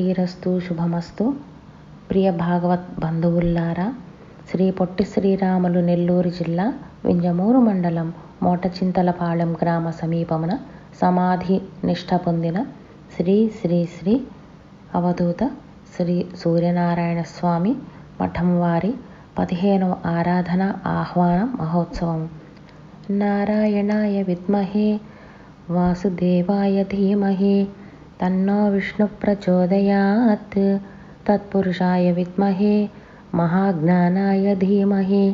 శ్రీరస్తు శుభమస్తు. ప్రియ భాగవత్ బంధువుల్లారా శ్రీ పొట్టి శ్రీరాములు నెల్లూరు జిల్లా వింజమూరు మండలం మోటచింతలపాళెం గ్రామ సమీపమున సమాధి నిష్ఠ పొందిన శ్రీ శ్రీ శ్రీ అవధూత శ్రీ సూర్యనారాయణ స్వామి మఠం వారి పదిహేనవ ఆరాధన ఆహ్వాన మహోత్సవం. నారాయణాయ విద్మహే వాసుదేవాయ ధీమహి తన్నో విష్ణు ప్రచోదయాత్. తత్పురుషాయ విద్మహే మహాజ్ఞానాయ ధీమహి.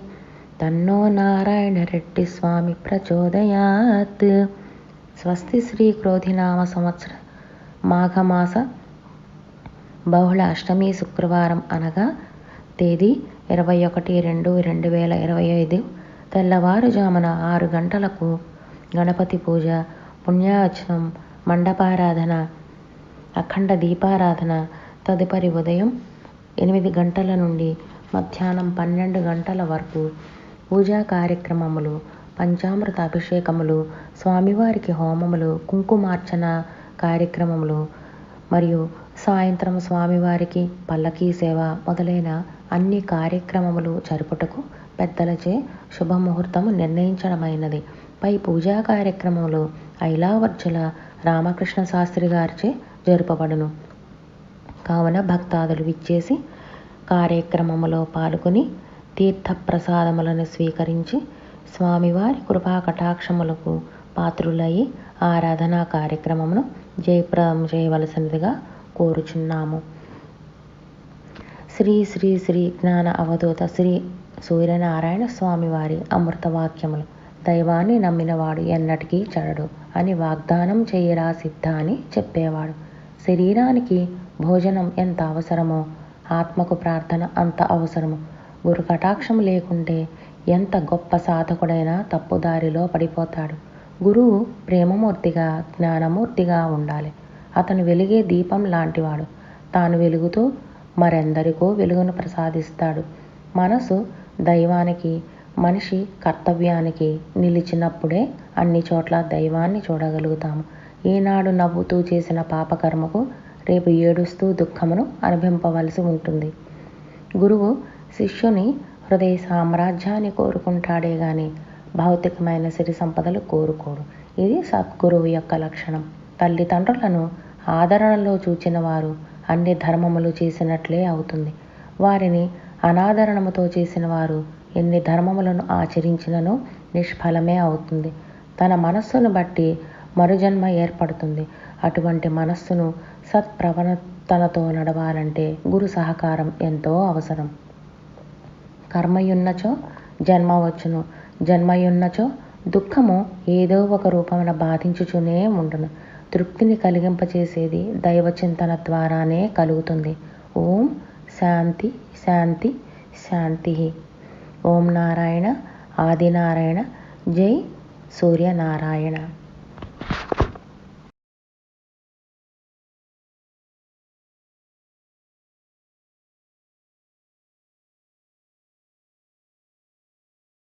తన్నో నారాయణ రెడ్డి స్వామి ప్రచోదయాత్. స్వస్తి శ్రీ క్రోధినామ సంవత్సర మాఘమాస బహుళ అష్టమి శుక్రవారం అనగా తేదీ ఇరవై ఒకటి రెండు రెండు వేల ఇరవై ఐదు తెల్లవారుజామున ఆరు గంటలకు గణపతి పూజ పుణ్యార్చనం మండపారాధన అఖండ దీపారాధన తదుపరి ఉదయం ఎనిమిది గంటల నుండి మధ్యాహ్నం పన్నెండు గంటల వరకు పూజా కార్యక్రమములు పంచామృత అభిషేకములు స్వామివారికి హోమములు కుంకుమార్చన కార్యక్రమములు మరియు సాయంత్రం స్వామివారికి పల్లకీ సేవ మొదలైన అన్ని కార్యక్రమములు జరుపుటకు పెద్దలచే శుభముహూర్తము నిర్ణయించడమైనది. పై పూజా కార్యక్రమంలో ఐలావర్జుల రామకృష్ణ శాస్త్రి గారిచే జరుపబడును కావున భక్తాదులు విచ్చేసి కార్యక్రమములో పాల్గొని తీర్థప్రసాదములను స్వీకరించి స్వామివారి కృపా కటాక్షములకు పాత్రులయ్యి ఆరాధనా కార్యక్రమమును జయప్రదం చేయవలసినదిగా కోరుచున్నాము. శ్రీ శ్రీ శ్రీ జ్ఞాన అవధూత శ్రీ సూర్యనారాయణ స్వామివారి అమృతవాక్యములు దైవాన్ని నమ్మినవాడు ఎన్నటికీ చెడడు అని వాగ్దానం చేయరా సిద్ధ అని చెప్పేవాడు. శరీరానికి భోజనం ఎంత అవసరమో ఆత్మకు ప్రార్థన అంత అవసరము గురు కటాక్షం లేకుంటే ఎంత గొప్ప సాధకుడైనా తప్పుదారిలో పడిపోతాడు. గురువు ప్రేమమూర్తిగా జ్ఞానమూర్తిగా ఉండాలి. అతను వెలిగే దీపం లాంటివాడు. తాను వెలుగుతూ మరెందరికో వెలుగును ప్రసాదిస్తాడు. మనసు దైవానికి మనిషి కర్తవ్యానికి నిలిచినప్పుడే అన్ని చోట్ల దైవాన్ని చూడగలుగుతాము. ఈనాడు నవ్వుతూ చేసిన పాపకర్మకు రేపు ఏడుస్తూ దుఃఖమును అనుభవింపవలసి ఉంటుంది. గురువు శిష్యుని హృదయ సామ్రాజ్యాన్ని కోరుకుంటాడే గాని భౌతికమైన సిరి సంపదలు కోరుకోడు. ఇది సద్గురువు యొక్క లక్షణం. తల్లిదండ్రులను ఆదరణలో చూచిన వారు అన్ని ధర్మములు చేసినట్లే అవుతుంది. వారిని అనాదరణముతో చేసిన వారు ఎన్ని ధర్మములను ఆచరించినను నిష్ఫలమే అవుతుంది. తన మనస్సును బట్టి మరుజన్మ ఏర్పడుతుంది. అటువంటి మనస్సును సత్ప్రవణతనతో నడవాలంటే గురు సహకారం ఎంతో అవసరం. కర్మయున్నచో జన్మ వచ్చును జన్మయున్నచో దుఃఖము ఏదో ఒక రూపమున బాధించుచునే ఉండును. తృప్తిని కలిగింపచేసేది దైవ చింతన ద్వారానే కలుగుతుంది. ఓం శాంతి శాంతి శాంతి. ఓం నారాయణ ఆదినారాయణ. జై సూర్యనారాయణ.